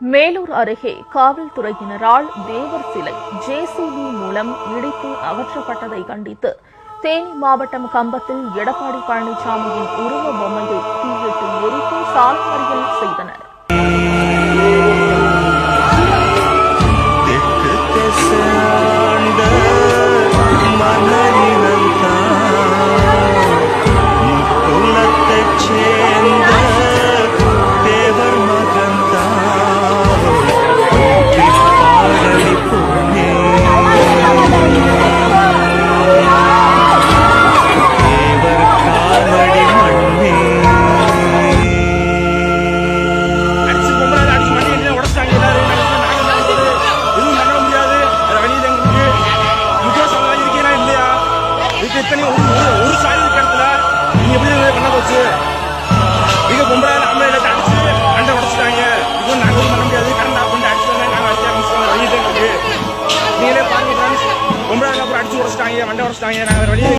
மேலூர் அருகே காவல்துறையினரால் தேவர் சிலை ஜேசிபி மூலம் இடித்து அகற்றப்பட்டதை கண்டித்து தேனி மாவட்டம் கம்பத்தில் எடப்பாடி பழனிசாமியின் உருவ பொம்மையை தீயிட்டு எரித்து சாலை மறியல் செய்தனர். ஒரு ஒரு- ஒரு இடத்துல நீங்க எப்படி பண்ண போச்சு? நீங்க பொம்பளை ஆம்பளை எல்லாத்தையும் அடிச்சு கண்டை உடச்சிட்டாங்க. இது நாங்க ஒன்றும் பண்ண முடியாது. கரண்ட் ஆஃப் பண்ணிட்டு அடிச்சு நாங்க அடிச்சு நீங்களே பாருங்க friends. பொம்பளை அப்புறம் அடிச்சு உடச்சிட்டாங்க மண்டை உடச்சிட்டாங்க நாங்கள் வழியே